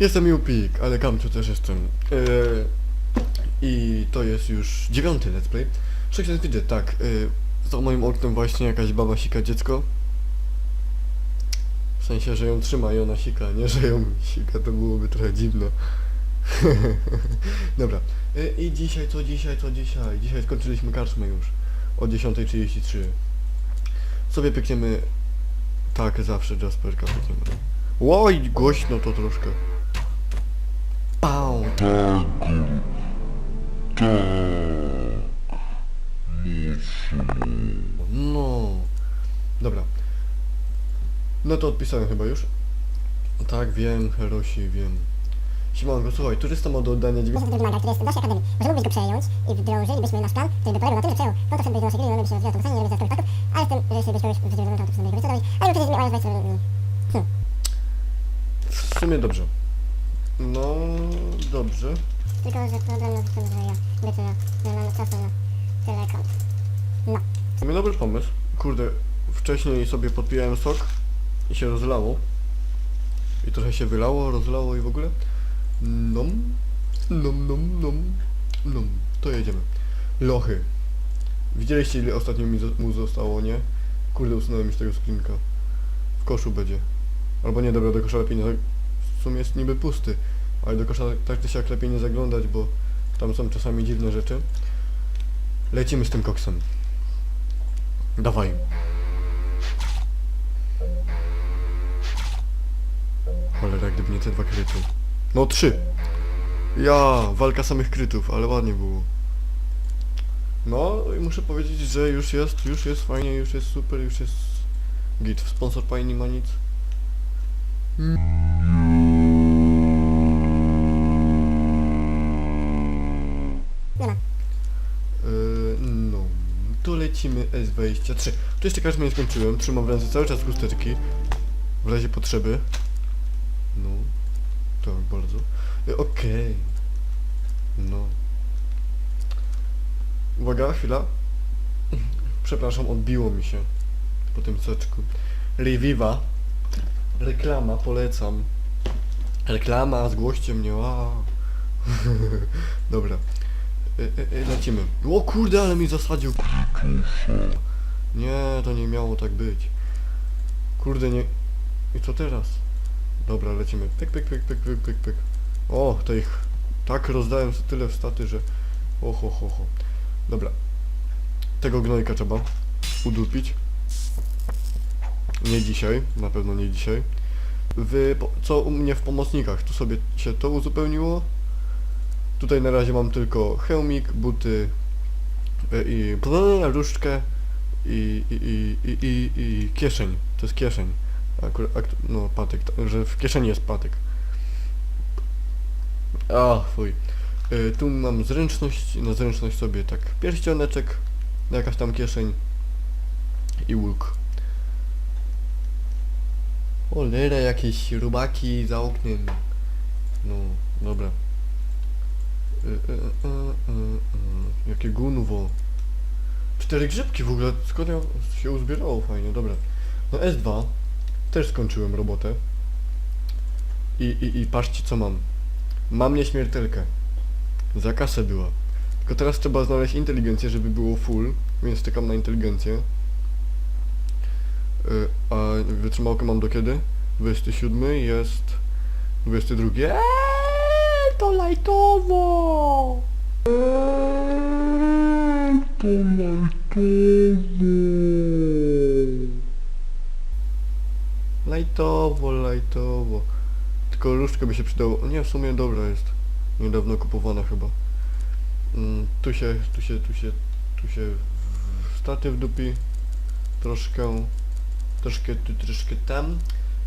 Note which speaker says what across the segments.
Speaker 1: Jestem Jupik, ale Kamciu też jestem. Yy, I to jest już dziewiąty let's play. Wszechświat widzę, tak. Yy, za moim oknem właśnie jakaś baba sika dziecko. W sensie, że ją trzyma i ona sika, nie że ją sika, to byłoby trochę dziwne. Dobra. Yy, I dzisiaj, co dzisiaj, co dzisiaj? Dzisiaj skończyliśmy karczmę już. O 10.33. Sobie piekniemy... Tak, zawsze Jasperka piekniemy. Oj, głośno to troszkę. Pał. No. Dobra. No to odpisałem chyba już. Tak, wiem, Herosi, wiem. Siemanko, słuchaj, turysta ma do oddania 9...
Speaker 2: Proszę wymaga, który jest w naszej akademii. Może mógłbyś go przejąć i wdrożylibyśmy nasz plan, który by polegał na tym, że przejął konto sobie do naszej gry, byśmy rozwijał to pisanie, nie robić dodatkowych taków, ale z tym, że jeśli byś kogoś konto, to sobie go wycodować, ale przecież nie mając wejść
Speaker 1: W sumie dobrze. No, dobrze.
Speaker 2: Tylko, że problem jest w tym, że ja wiecie, że mamy czasu na tyle kont. No.
Speaker 1: Sumie dobry pomysł. Kurde, wcześniej sobie podpijałem sok i się rozlało. I trochę się wylało, rozlało i w ogóle. Nom, nom, nom, nom, nom. To jedziemy. Lochy. Widzieliście ile ostatnio mi mu zostało, nie? Kurde, usunąłem już tego screenka. W koszu będzie. Albo nie, dobra, do kosza lepiej nie... W sumie jest niby pusty. Ale do kosza tak czy siak lepiej nie zaglądać, bo tam są czasami dziwne rzeczy. Lecimy z tym koksem. Dawaj. Cholera, gdyby nie te dwa kryty. No trzy. Ja, walka samych krytów, ale ładnie było. No i muszę powiedzieć, że już jest, już jest fajnie, już jest super, już jest git. Sponsor Pay nie ma nic.
Speaker 2: Nie
Speaker 1: S23. Tu jeszcze każdy nie skończyłem, trzymam w ręce cały czas chusteczki. W razie potrzeby. No, tak bardzo. Yy, Okej. No. Uwaga, chwila. Przepraszam, odbiło mi się po tym seczku. Reviva. Reklama, polecam. Reklama, zgłoście mnie, a. Dobra. Y, y, y, lecimy. O kurde, ale mi zasadził. Nie, to nie miało tak być. Kurde, nie... I co teraz? Dobra, lecimy. Pyk, pyk, pyk, pyk, pyk, pyk, pyk. O, to ich tak rozdałem tyle staty, że... O, ho, ho. Dobra. Tego gnojka trzeba udupić. Nie dzisiaj, na pewno nie dzisiaj. Wy, co u mnie w pomocnikach? Tu sobie się to uzupełniło. Tutaj na razie mam tylko hełmik, buty e, i różdżkę i, i, i, i, i, kieszeń. To jest kieszeń. Akurat, ak, no patyk, że w kieszeni jest patyk. A, fuj. Y, tu mam zręczność, na zręczność sobie tak pierścioneczek, jakaś tam kieszeń i łuk. Cholera, jakieś rubaki za oknem. No, dobra. Y, y, y, y, y. Jakie gunwo. Cztery grzybki w ogóle, skąd się uzbierało fajnie, dobra. No S2, też skończyłem robotę. I, i, i patrzcie co mam. Mam nieśmiertelkę. Za kasę była. Tylko teraz trzeba znaleźć inteligencję, żeby było full, więc czekam na inteligencję. Y, a wytrzymałkę mam do kiedy? 27 jest... 22. Eee, to lajtowo! Lajtowo, lajtowo. Tylko różdżka by się przydało. Nie, w sumie dobra jest. Niedawno kupowana chyba. Mm, tu się, tu się, tu się, tu się statyw dupi. Troszkę, troszkę tu, troszkę tam.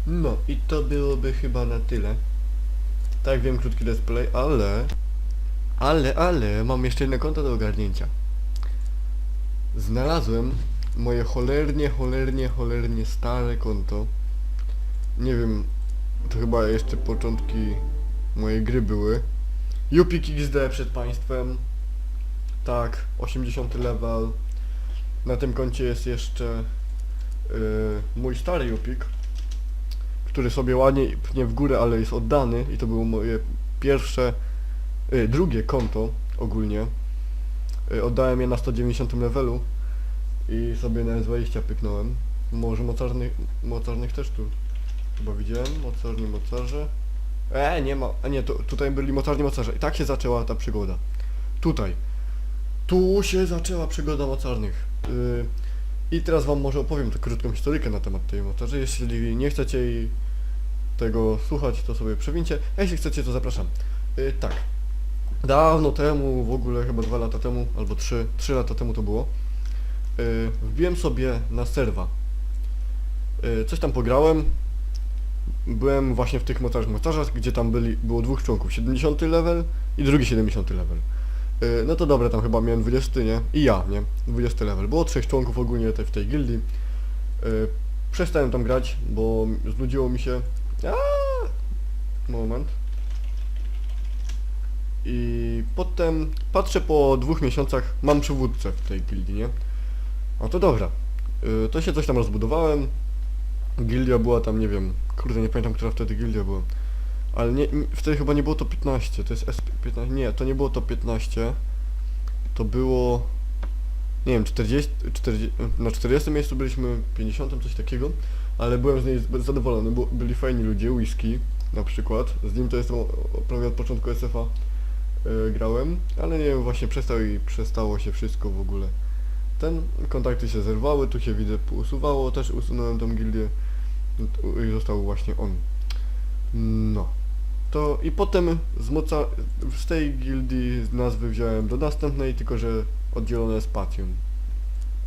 Speaker 1: No i to byłoby chyba na tyle. Tak wiem, krótki display, ale... Ale, ale, mam jeszcze jedno konto do ogarnięcia. Znalazłem moje cholernie, cholernie, cholernie stare konto. Nie wiem, to chyba jeszcze początki mojej gry były. Jupik XD przed państwem. Tak, 80 level. Na tym koncie jest jeszcze yy, mój stary Jupik, który sobie ładnie pnie w górę, ale jest oddany i to było moje pierwsze, y, drugie konto ogólnie. Y, oddałem je na 190 levelu i sobie na S20 pyknąłem. Może mocarnych, mocarnych też tu chyba widziałem, mocarni mocarze. E, nie ma, a nie, to, tutaj byli mocarni mocarze i tak się zaczęła ta przygoda. Tutaj. Tu się zaczęła przygoda mocarnych. Y, I teraz wam może opowiem tę krótką historykę na temat tej mocarzy. Jeśli nie chcecie tego słuchać, to sobie przewincie, a jeśli chcecie, to zapraszam. Y, tak. Dawno temu, w ogóle chyba dwa lata temu, albo trzy, trzy lata temu to było, y, wbiłem sobie na serwa. Y, coś tam pograłem. Byłem właśnie w tych mocarzach, mocarzach, gdzie tam byli, było dwóch członków, 70 level i drugi 70 level. Y, no to dobra, tam chyba miałem 20, nie? I ja, nie? 20 level. Było trzech członków ogólnie te, w tej gildii. Y, przestałem tam grać, bo znudziło mi się... Aaaa! Moment. I potem patrzę po dwóch miesiącach, mam przywódcę w tej gildii, nie? A to dobra. Y, to się coś tam rozbudowałem. Gildia była tam, nie wiem, kurde nie pamiętam, która wtedy gildia była. Ale nie, nie- wtedy chyba nie było to 15, to jest SP15, nie, to nie było to 15. To było, nie wiem, 40, 40 na 40 miejscu byliśmy, 50, coś takiego. Ale byłem z niej zadowolony, bo byli fajni ludzie, whisky na przykład. Z nim to jestem prawie od początku SF-a y, grałem, ale nie wiem, właśnie przestał i przestało się wszystko w ogóle. Ten kontakty się zerwały, tu się widzę usuwało, też usunąłem tą gildię Tu- i został właśnie on. No. To i potem z moca z tej gildii nazwy wziąłem do następnej, tylko że oddzielone spacją.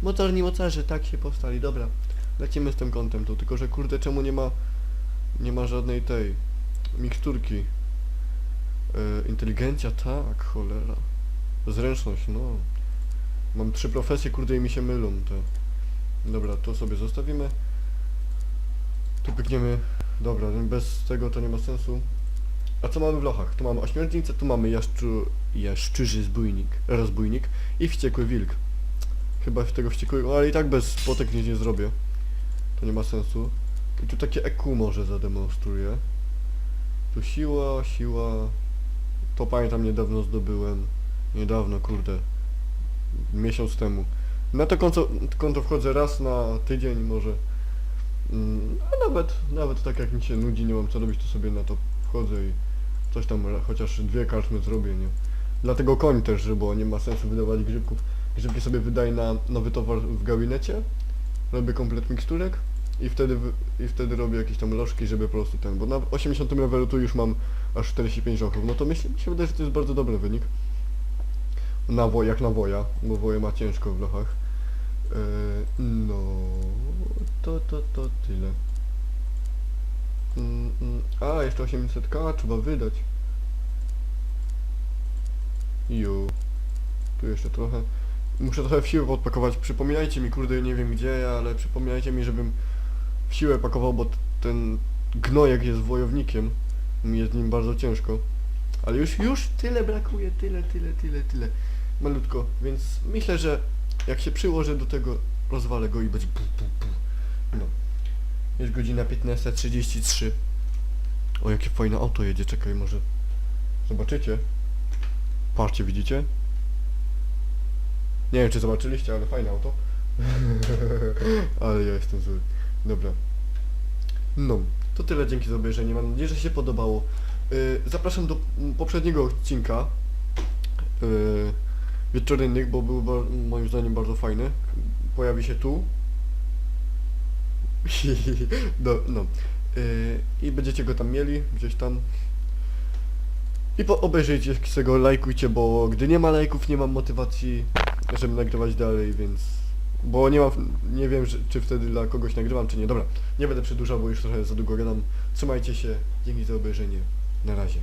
Speaker 1: Mocarni mocarze, tak się powstali, dobra. Lecimy z tym kątem tu, tylko że kurde czemu nie ma nie ma żadnej tej miksturki. E, inteligencja, tak, cholera. Zręczność, no. Mam trzy profesje, kurde i mi się mylą te. Dobra, to sobie zostawimy. Tu pykniemy. Dobra, bez tego to nie ma sensu. A co mamy w lochach? Tu mamy ośmiornicę, tu mamy jaszczu, jaszczyży zbójnik, rozbójnik i wściekły wilk. Chyba w tego wściekłego, ale i tak bez spotek nic nie zrobię. To nie ma sensu. I tu takie EQ może zademonstruję. Tu siła, siła. To pamiętam niedawno zdobyłem. Niedawno, kurde. Miesiąc temu. Na to konto, konto wchodzę raz na tydzień może. Mm, a nawet, nawet tak jak mi się nudzi, nie mam co robić, to sobie na to wchodzę i coś tam, chociaż dwie karczmy zrobię, nie? Dlatego koń też, bo nie ma sensu wydawać grzybków. Grzybki sobie wydaję na nowy towar w gabinecie, robię komplet miksturek i wtedy, i wtedy robię jakieś tam lożki, żeby po prostu ten, bo na 80 levelu tu już mam aż 45 oków, no to myślę, mi się wydaje, że to jest bardzo dobry wynik. Na wo, jak na woja, bo woje ma ciężko w lochach. Yy, no, to, to, to tyle. Mm, mm. A, jeszcze 800k trzeba wydać. Jo. Tu jeszcze trochę. Muszę trochę w siłę odpakować. Przypominajcie mi, kurde, nie wiem gdzie, ale przypominajcie mi, żebym w siłę pakował, bo ten gnojek jest wojownikiem. Mi jest nim bardzo ciężko. Ale już, już tyle brakuje, tyle, tyle, tyle, tyle. Malutko, więc myślę, że jak się przyłożę do tego, rozwalę go i będzie pu, pu, pu. No. Jest godzina 15.33. O, jakie fajne auto jedzie, czekaj, może zobaczycie. Patrzcie, widzicie? Nie wiem, czy zobaczyliście, ale fajne auto. ale ja jestem zły. Dobra. No, to tyle, dzięki za obejrzenie. Mam nadzieję, że się podobało. Yy, zapraszam do poprzedniego odcinka. Yy, wieczorynnych, bo był moim zdaniem bardzo fajny. Pojawi się tu. no, no. I będziecie go tam mieli, gdzieś tam. I po obejrzyjcie go, lajkujcie, bo gdy nie ma lajków, nie mam motywacji, żeby nagrywać dalej, więc... Bo nie mam, nie wiem, czy wtedy dla kogoś nagrywam, czy nie. Dobra, nie będę przedłużał, bo już trochę za długo gadam. Trzymajcie się, dzięki za obejrzenie. Na razie.